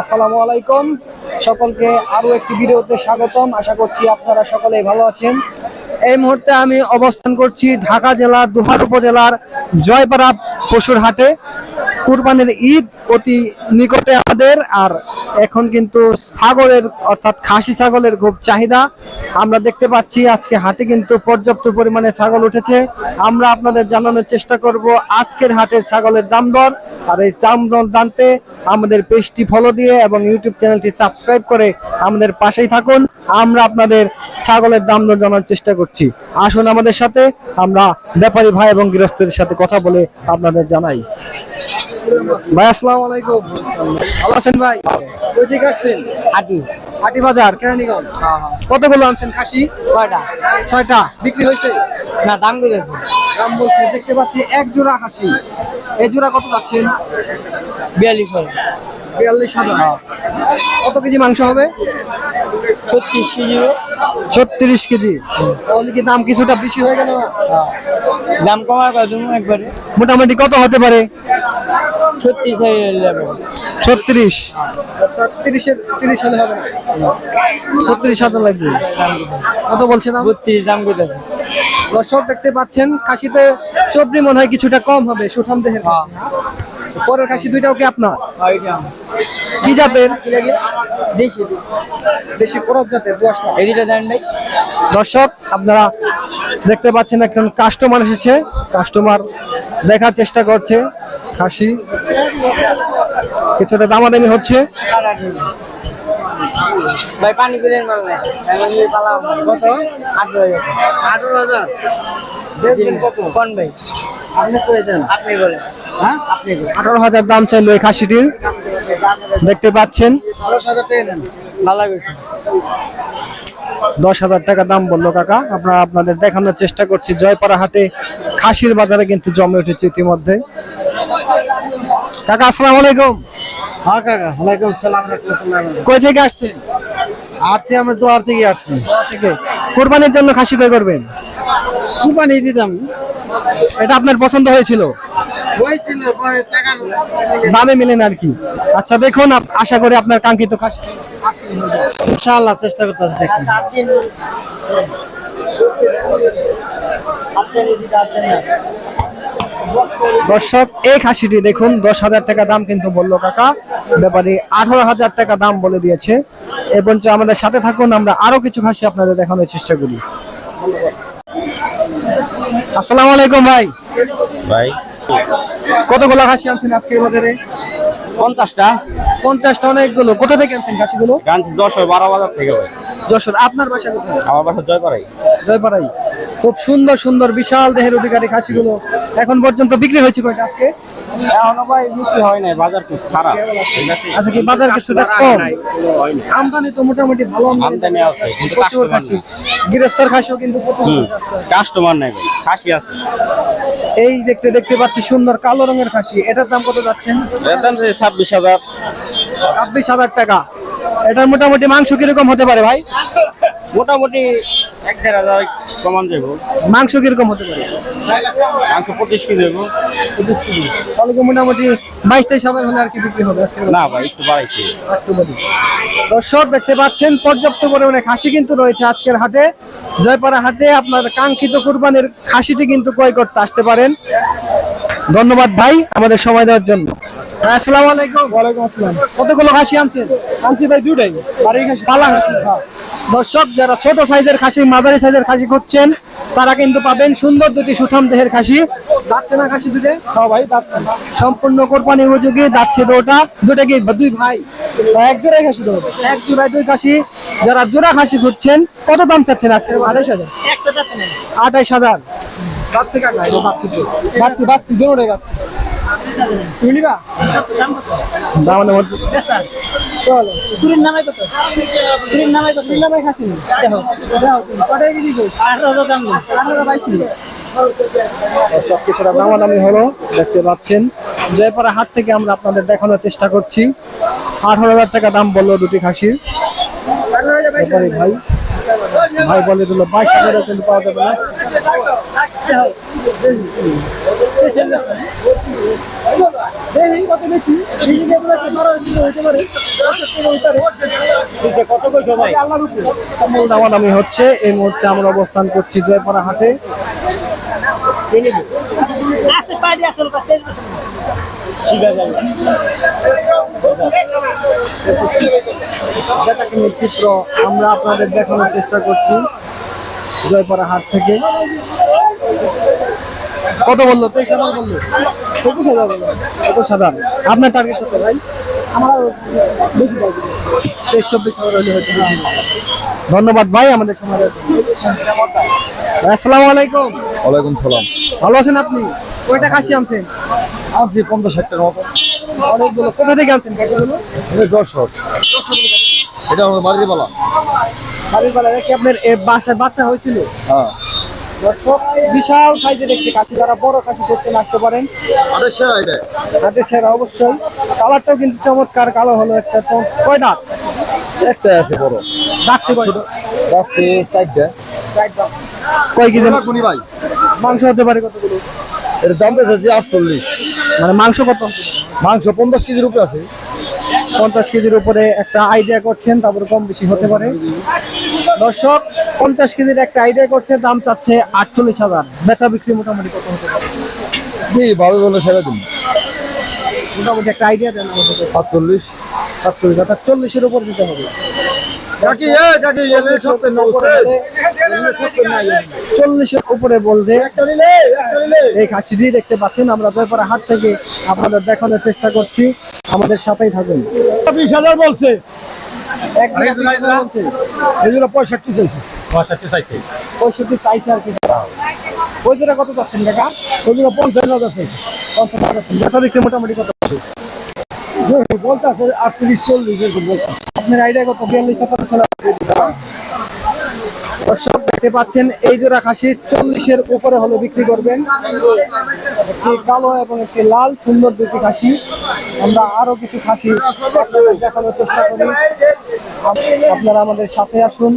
আসসালামু আলাইকুম। সকলকে আরও একটি ভিডিওতে স্বাগতম। আশা করছি আপনারা সকলেই ভালো আছেন। এই মুহূর্তে আমি অবস্থান করছি ঢাকা জেলার দুহার উপজেলার জয়পাড়া পশুর হাটে কুরবানির ঈদ অতি নিকটে আমাদের, আর এখন কিন্তু ছাগলের, অর্থাৎ খাসি ছাগলের খুব চাহিদা। আমরা দেখতে পাচ্ছি আজকে হাটে কিন্তু পর্যাপ্ত পরিমাণে ছাগল উঠেছে। আমরা আপনাদের জানানোর চেষ্টা করব আজকের হাটের ছাগলের দাম দর, আর এই দাম দর জানতে আমাদের পেজটি ফলো দিয়ে এবং ইউটিউব চ্যানেলটি সাবস্ক্রাইব করে আমাদের পাশেই থাকুন। আমরা আপনাদের ছাগলের দাম দর জানার চেষ্টা করছি। আসুন আমাদের সাথে আমরা ব্যাপারী ভাই এবং গৃহস্থের সাথে কথা বলে আপনাদের জানাই। ভাই আসসালামু আলাইকুম। ভালো আছেন ভাই? কই থেকে আসছেন? আটি হাটি বাজার কেরানীগঞ্জ। কতগুলো আনছেন খাসি? ছয়টা। ছয়টা। বিক্রি হয়েছে? না দাম করেছে দাম বলছে দেখতে পাচ্ছি এক জোড়া খাসি। এই জোড়া কত যাচ্ছেন? বিয়াল্লিশ হয় বিয়াল্লিশ হাজার। কত কেজি মাংস হবে? ছত্রিশ কেজি ছত্রিশ কেজি। তাহলে কি দাম কিছুটা বেশি হয়ে গেল দাম কমার কথা একবারে। মোটামুটি কত হতে পারে? ছত্রিশ হয়ে যাবে ছত্রিশ। অর্থাৎ তিরিশের তিরিশ হলে হবে না। ছত্রিশ হাজার লাগবে। কত বলছে দাম? বত্রিশ দাম করেছে দর্শক দেখতে পাচ্ছেন খাসিতে চবরি মনে হয় কিছুটা কম হবে সুঠাম দেহের খাসি। পরের খাসি দুইটাও কি আপনার? কি জাতের? দেশি। বেশি খরচ জাতের এই দুটো দেন নাই? দর্শক আপনারা দেখতে পাচ্ছেন একজন কাস্টমার এসেছে। কাস্টমার দেখার চেষ্টা করছে খাসি। কিছুটা দামাদামি হচ্ছে। ভাই পানি দিলেন মাল নেই পালা কত? আঠারো হাজার আঠারো হাজার। কোন ভাই? আপনি করে আপনি বলেন। হ্যাঁ? আপনি বলেন। আঠারো হাজার দাম চাইলো এই খাসিটির। দেখতে পাচ্ছেন? দশ হাজার টাকা দাম বলল কাকা। আপনারা আপনাদের দেখানোর চেষ্টা করছি। জয়পাড়া হাটে খাসির বাজারে কিন্তু জমে উঠেছে ইতিমধ্যে। কাকা আসসালামু আলাইকুম। হ্যাঁ কাকা। ওয়ালাইকুম সালাম কই থেকে আসছেন? আসছি আমরা দুয়ার থেকে আসছি। থেকে কোরবানির জন্য খাসি কই করবেন? কি পানি দিতাম। এটা আপনার পছন্দ হয়েছিল? হয়েছিল পরে টাকা দামে মিলেন আর কি। আচ্ছা দেখুন আপ- আশা করি আপনার কাঙ্ক্ষিত খাসি ইনশাআল্লাহ চেষ্টা করতেছি দেখি। দর্শক এই খাসিটি দেখুন দশ হাজার টাকা দাম কিন্তু বলল কাকা। ব্যাপারে আঠারো হাজার টাকা দাম বলে দিয়েছে। এবং যে আমাদের সাথে থাকুন আমরা আরও কিছু খাসি আপনাদের দেখানোর চেষ্টা করি। আসসালামু আলাইকুম ভাই। ভাই। কতগুলো খাসি আনছেন আজকের বাজারে? পঞ্চাশটা। পঞ্চাশটা অনেকগুলো। কোথা থেকে আনছেন খাসিগুলো? গাঞ্জি যশোর বারো বাজার থেকে ভাই। যশোর। আপনার বাসা কোথায়? আমার বাসা জয়পাড়াই। জয়পাড়াই। খুব সুন্দর সুন্দর বিশাল দেহের অধিকারী খাসিগুলো। এখন পর্যন্ত বিক্রি হয়েছে কয়টা আজকে? এখনও ভাই বিক্রি হয় নাই বাজার খুব খারাপ। আচ্ছা কি বাজার কিছুটা কম? আমদানি তো মোটামুটি ভালো আমদানি আছে কিন্তু কাস্টমার খাসি। গৃহস্থর খাসিও কিন্তু কাস্টমার নাই ভাই খাসি আছে। এই দেখতে দেখতে পাচ্ছি সুন্দর কালো রঙের খাসি। এটার দাম কত যাচ্ছেন এর দাম ছাব্বিশ হাজার। ছাব্বিশ হাজার টাকা। এটার মোটামুটি মাংস কীরকম হতে পারে ভাই? মোটামুটি এক দেড় হাজার কমান যাব মাংস কীরকম হতে পারে? মাংস পঁচিশ কেজি যাব তাহলে কি মোটামুটি বাইশ তেইশ হাজার হলে আর কি বিক্রি হবে? না ভাই একটু বাড়াইছে। দর্শক দেখতে পাচ্ছেন পর্যাপ্ত পরিমাণে খাসি কিন্তু রয়েছে আজকের হাটে। জয়পাড়া হাটে আপনার কাঙ্ক্ষিত কুরবানির খাসিটি কিন্তু ক্রয় করতে আসতে পারেন। ধন্যবাদ ভাই আমাদের সময় দেওয়ার জন্য। আসসালামু আলাইকুম। ওয়ালাইকুম আসসালাম। কতগুলো খাসি আনছেন? আনছি ভাই দুটাই। বাড়ি খাসি। পালা খাসি। দর্শক যারা ছোট সাইজের খাসি মাঝারি সাইজের খাসি খুঁজছেন তারা কিন্তু পাবেন সুন্দর দুটি সুঠাম দেহের খাসি। যাচ্ছে না খাসি দুটো? হ্যাঁ ভাই সম্পূর্ণ কোরবানি উপযোগী যাচ্ছে দুটা। দুটা কি? দুই ভাই। এক জোড়াই খাসি দেবো। এক জোড়ায় দুই খাসি। যারা জোড়া খাসি খুঁজছেন কত দাম চাচ্ছেন আজকে? আঠাইশ হাজার। আঠাইশ হাজার। তুমি নিবা দাম চলো। তুরির নামে কত? তুরির নামে কত? নামে খাসি দেখো। কেজি আঠারো দাম নেই আঠারো বাইশ সব কিছুটা দামাদামি হলো দেখতে পাচ্ছেন। জয়পাড়া হাট থেকে আমরা আপনাদের দেখানোর চেষ্টা করছি। আঠারো হাজার টাকা দাম বলল দুটি খাসির। ব্যাপারী ভাই। ভাই বলে দিল বাইশ হাজারও কিন্তু পাওয়া যাবে না। দামাদামি হচ্ছে এই মুহূর্তে আমরা অবস্থান করছি জয়পাড়া হাটে। চিত্র আমরা আপনাদের দেখানোর চেষ্টা করছি জয়পাড়া হাট থেকে। কত বলল? তেইশ হাজার বলল। একুশ হাজার একুশ হাজার। আপনার টার্গেট কত ভাই? আমার বেশি তেইশ চব্বিশ হাজার হলে হয়তো ধন্যবাদ ভাই আমাদের সময় দেওয়ার আসসালামু আলাইকুম ওয়ালাইকুম সালাম। ভালো আছেন আপনি? কয়টা খাসি আনছেন? আনছি পঞ্চাশ ষাট টাকার মতো। অনেকগুলো। কোথা থেকে আনছেন যশোর। এটা আমার বাড়ির বেলায় কি আপনার এ বাসায় বাচ্চা হয়েছিল? হ্যাঁ। দর্শক বিশাল সাইজের একটি কাশি যারা বড় কাশি করতে আসতে পারেন। সে সেরা অবশ্যই। কালারটাও কিন্তু চমৎকার কালো হলো একটা কয় দাঁত? একটা আছে বড়। ডাকছে যাচ্ছে চারটা। কয় কেজি? কোনি ভাই। মাংস হতে পারে কতগুলো? এর দাম পেয়েছে আটচল্লিশ। মানে মাংস কত? মাংস পঞ্চাশ কেজির উপরে আছে। পঞ্চাশ কেজির উপরে একটা আইডিয়া করছেন তারপরে কম বেশি হতে পারে। দর্শক পঞ্চাশ কেজির একটা আইডিয়া করছে দাম চাচ্ছে আটচল্লিশ হাজার। বেচা বিক্রি মোটামুটি কত হতে পারে? কি ভাবে বলে সেরা দিন। মোটামুটি একটা আইডিয়া দেন আমাদের আটচল্লিশ সাতচল্লিশ। অর্থাৎ চল্লিশের উপর দিতে হবে। চল্লিশের উপরে বলতে এই খাসিটি দেখতে পাচ্ছেন আমরা জয়পাড়া হাট থেকে আপনাদের দেখানোর চেষ্টা করছি। আমাদের সাথেই থাকুন। বিশ হাজার বলছে। এক লাখ বিশ হাজার বলছে। এগুলো পঁয়ষট্টি চাইছে। পঁয়ষট্টি চাইছে আর কি। ওই কত চাচ্ছেন কাকা? ওগুলো পঞ্চাশ হাজার চাইছে। পঞ্চাশ হাজার বেচা বিক্রি মোটামুটি কত? বলতে আছে আটত্রিশ চল্লিশ আপনার আইডিয়া কত? বিয়াল্লিশ টাকা দর্শক দেখতে পাচ্ছেন এই জোড়া খাসি চল্লিশের উপরে হলে বিক্রি করবেন। একটি কালো এবং একটি লাল সুন্দর দুটি খাসি। আমরা আরও কিছু খাসি দেখানোর চেষ্টা করি। আপনারা আমাদের সাথে আসুন।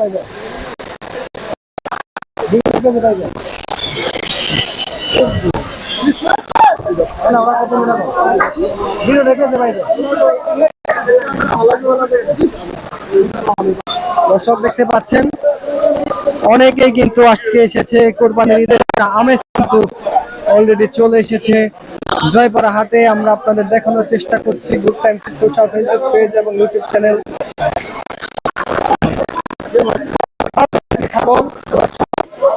পাইবেন দর্শক দেখতে পাচ্ছেন, অনেকেই কিন্তু আজকে এসেছে কোরবানির ঈদের আমেজ কিন্তু অলরেডি চলে এসেছে। জয়পাড়া হাটে আমরা আপনাদের দেখানোর চেষ্টা করছি। গুড টাইম ফেসবুক পেজ এবং ইউটিউব চ্যানেল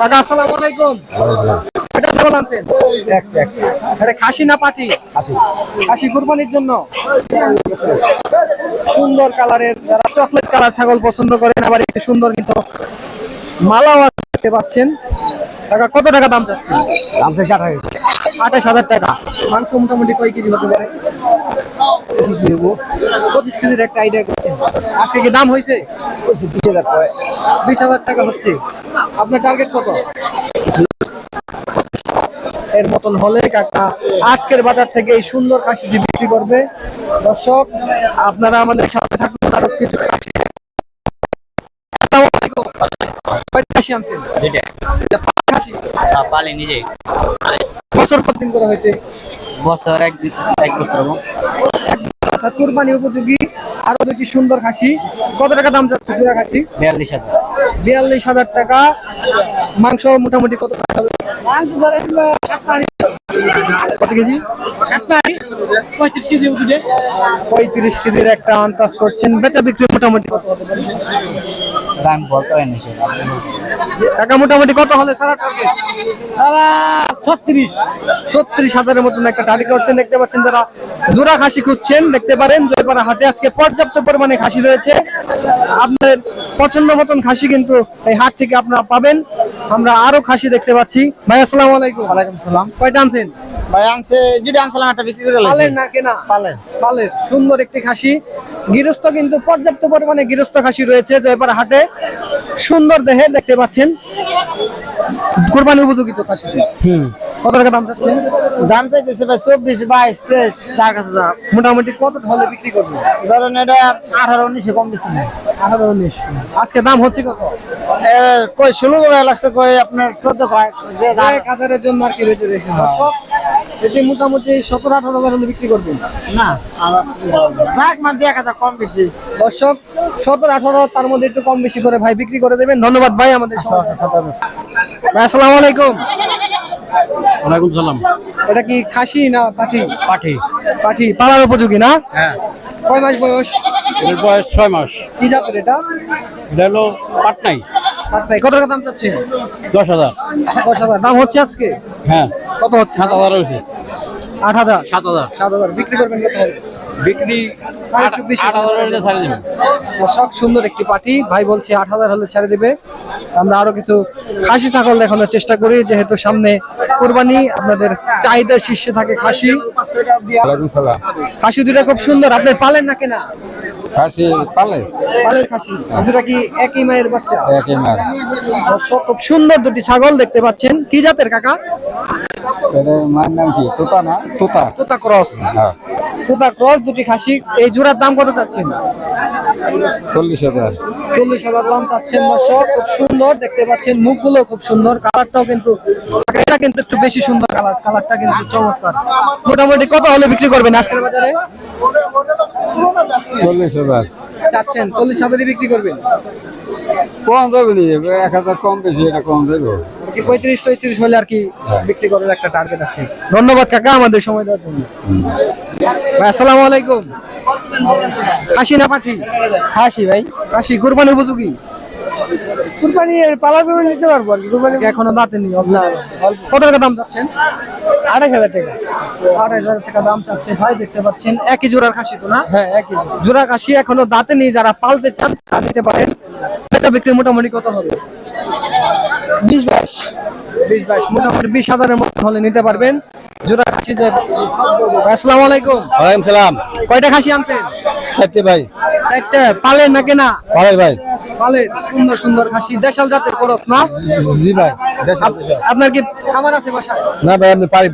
কাকা আসসালামু আলাইকুম। এটা ছাগল আনছেন? এটা খাসি না পাটি? খাসি। কুরবানির জন্য? সুন্দর কালারের যারা চকলেট কালার ছাগল পছন্দ করেন আবার একটু সুন্দর কিন্তু মালাও দেখতে পাচ্ছেন। টাকা কত টাকা দাম চাচ্ছেন? দাম চাইছে আঠাশ আঠাশ হাজার টাকা। মাংস মোটামুটি কয় কেজি হতে পারে? পঁচিশ কেজির একটা আইডিয়া করছেন। আজকে কি দাম হয়েছে? বিশ হাজার বিশ হাজার টাকা হচ্ছে। আপনার টার্গেট কত? এর মতন হলে কাকা আজকের বাজার থেকে এই সুন্দর খাসিটি বিক্রি করবে। দর্শক আপনারা আমাদের সাথে থাকুন আরও কিছু আসসালামু আলাইকুম। আনছেন? পালি নিজে বছর কতদিন করে হয়েছে? বছর এক এক বছর এবং কুরবানি উপযোগী আরও দুটি সুন্দর খাসি। কত টাকা দাম যাচ্ছে জোড়া খাসি? বিয়াল্লিশ হাজার। বিয়াল্লিশ হাজার টাকা। মাংস মোটামুটি কত টাকা হবে? কত কেজি? পঁয়ত্রিশ কেজি পঁয়ত্রিশ কেজির একটা আন্দাজ করছেন। বেচা বিক্রি মোটামুটি কত পারে? রাং বলতে হয় না টাকা মোটামুটি কত হলে সারা টার্গেট? ছত্রিশ। ছত্রিশ হাজারের মতন একটা টার্গেট করছেন দেখতে পাচ্ছেন যারা জোড়া খাসি খুঁজছেন দেখতে পারেন জয়পাড়া হাটে আজকে পর্যাপ্ত পরিমাণে খাসি রয়েছে। আপনার পছন্দ মতন খাসি কিন্তু এই হাট থেকে আপনারা পাবেন। আমরা আরও খাসি দেখতে পাচ্ছি। ভাই আসসালামু আলাইকুম। ওয়ালাইকুম সালাম কয়টা আনছেন? ভাই আনছে যদি আনসালাম একটা বিক্রি করে পালের না কেনা? পালেন পালের। সুন্দর একটি খাসি। গৃহস্থ কিন্তু পর্যাপ্ত পরিমাণে গৃহস্থ খাসি রয়েছে জয়পাড়া হাটে। সুন্দর দেহে দেখতে পাচ্ছেন। কোরবানি উপযোগী তো খাসি হুম। কত টাকা দাম চাচ্ছেন? দাম চাইতেছে ভাই চব্বিশ বাইশ তেইশ তার কাছে যাও। মোটামুটি কত হলে বিক্রি করবেন? ধরেন এটা আঠারো উনিশে কম বেশি আঠারো উনিশ। আজকে দাম হচ্ছে কত? এ, কই ষোলো করে লাগছে কই আপনার চোদ্দ কয় যে দাম- হাজারের জন্য আর কি রেটে রেখে এটি মোটামুটি সতেরো আঠারো হাজার হলে বিক্রি করবেন? না এক হাজার কম বেশি। দর্শক সতেরো আঠারো তার মধ্যে একটু কম বেশি করে ভাই বিক্রি করে দেবেন। ধন্যবাদ ভাই আমাদের। ভাই আসসালামু আলাইকুম। ওয়ালাইকুম সালাম। এটা কি খাসি না পাঠি? পাঠি। পাঠি পালার উপযোগী না? হ্যাঁ। কয় মাস বয়স? এর বয়স ছয় মাস। কি জাতের এটা? এটা হলো পাটনাই। পাটনাই। কত টাকা দাম চাচ্ছে? দশ হাজার। দশ হাজার। দাম হচ্ছে আজকে? হ্যাঁ। কত হচ্ছে? সাত হাজার হয়েছে। আট হাজার? সাত হাজার। সাত হাজার। বিক্রি করবেন কত হলে বিক্রি আট হাজার হলে ছাড়ে দর্শক সুন্দর একটি পাটি ভাই বলছে আট হাজার হলে ছেড়ে দিবে। আমরা আরও কিছু খাসি ছাগল দেখানোর চেষ্টা করি যেহেতু সামনে কোরবানি আপনাদের চাহিদার শীর্ষে থাকে খাসি। খাসি দুটা খুব সুন্দর। আপনি পালেন না কেনা? খাসি পালে। পালের খাসি। দুটা কি একই মায়ের বাচ্চা? একই খুব সুন্দর দুটি ছাগল দেখতে পাচ্ছেন। কি জাতের কাকা? মায়ের নাম কি? তোতা না? তোতা। তোতা ক্রস। হ্যাঁ। তোতা ক্রস দুটি খাসি। এই জোড়ার দাম কত চাচ্ছেন? চল্লিশ হাজার। চল্লিশ হাজার দাম চাচ্ছেন দর্শক। খুব সুন্দর দেখতে পাচ্ছেন মুখগুলো খুব সুন্দর। কালারটাও কিন্তু এটা কিন্তু একটু বেশি সুন্দর কালার। কালারটা কিন্তু চমৎকার। মোটামুটি কত হলে বিক্রি করবেন আজকের বাজারে? চল্লিশ হাজার। চাচ্ছেন চল্লিশ হাজারই বিক্রি করবেন। কম দেবে নি এক হাজার কম বেশি এটা কম দেবে। কি পঁয়ত্রিশ পঁয়ত্রিশ হলে আর কি বিক্রি করার একটা টার্গেট আছে? ধন্যবাদ কাকা আমাদের সময় দেওয়ার জন্য। ভাই আসসালামু আলাইকুম। খাসি না পাঠি? খাসি ভাই। খাসি কুরবানি উপযোগী? কুরবানি পালা জমে নিতে পারব আর কি কুরবানি এখনও দাঁতে নি কত টাকা দাম চাচ্ছেন? আঠাশ হাজার টাকা। আঠাশ হাজার টাকা দাম চাচ্ছে ভাই দেখতে পাচ্ছেন একই জোড়ার খাসি তো না? হ্যাঁ একই জোড়া। খাসি এখনও দাঁতে নেই যারা পালতে চান তা দিতে পারেন। বেচা বিক্রি মোটামুটি কত হবে? বিশ বাইশ। বিশ বাইশ মোটামুটি বিশ হাজারের মতো হলে নিতে পারবেন। জোড়া খাসি যে আসসালামু আলাইকুম। ওয়ালাইকুম সালাম। কয়টা খাসি আনছেন? সাথে ভাই। চারটে পালেন না কেনা? ভাই ভাই। পালেন সুন্দর সুন্দর খাসি দেশাল জাতের করস না? জি ভাই আপ- আপনার কি খামার আছে বাসায়? না ভাই আপনি পারি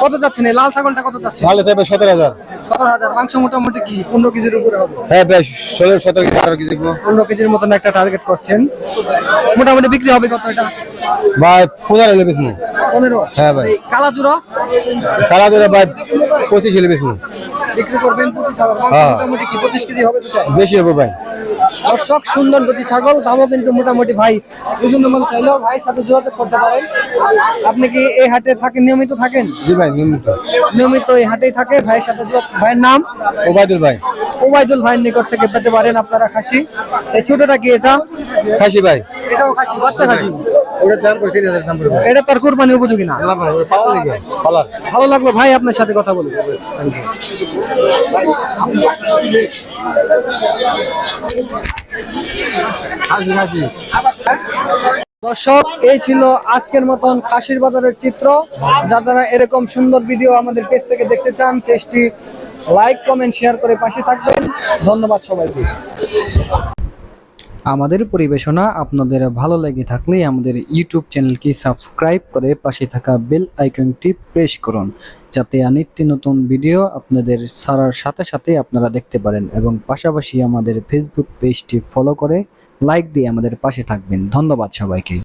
কত যাচ্ছেন লাল ছাগলটা কত যাচ্ছে? সতেরো হাজার। সতেরো হাজার মাংস মোটামুটি কি পনেরো কেজির উপরে হবে? হ্যাঁ ষোলো সতেরো কেজি আঠারো কেজি পনেরো। কেজির মতন একটা টার্গেট করছেন। মোটামুটি বিক্রি হবে কত এটা? ভাই পনেরো হলে বেশি পনেরো? হ্যাঁ ভাই। এই কালা জুড়ো কালা ধরে ভাই পঁচিশ হলে বেশি বিক্রি করবেন হাজার মাংস হ্যাঁ। মোটামুটি কি পঁচিশ কেজি হবে বেশি হবে ভাই। দর্শক সুন্দর দুটি ছাগল দামও কিন্তু মোটামুটি ভাই ওজন মন চাইলেও ভাইয়ের সাথে যোগাযোগ করতে পারেন। আপনি কি এই হাটে থাকেন? নিয়মিত থাকেন? জি ভাই নিয়মিত। নিয়মিত এই হাটেই থাকে ভাইয়ের সাথে ভাইয়ের নাম? ওবায়দুল ভাই। ওবায়দুল ভাইয়ের নিকট থেকে পেতে পারেন আপনারা খাসি। এই ছোটটা কি এটা? খাসি ভাই। এটাও খাসি বাচ্চা খাসি। ওটার দাম করে তিন হাজার দাম করে। এটা তার কোরবানি উপযোগী না? পাওয়া লাগে পালার। ভালো লাগল ভাই আপনার সাথে কথা বলে। দর্শক এই ছিল আজকের মতন খাসির বাজারের চিত্র। যারা এরকম সুন্দর ভিডিও আমাদের পেজ থেকে দেখতে চান পেজটি লাইক কমেন্ট শেয়ার করে পাশে থাকবেন। ধন্যবাদ সবাইকে। আমাদের পরিবেশনা আপনাদের ভালো লেগে থাকলে আমাদের ইউটিউব চ্যানেলকে সাবস্ক্রাইব করে পাশে থাকা বেল আইকনটি প্রেস করুন, যাতে নিত্য নতুন ভিডিও আপনাদের সারার সাথে সাথে আপনারা দেখতে পারেন এবং পাশাপাশি আমাদের ফেসবুক পেজটি ফলো করে লাইক দিয়ে আমাদের পাশে থাকবেন। ধন্যবাদ সবাইকে।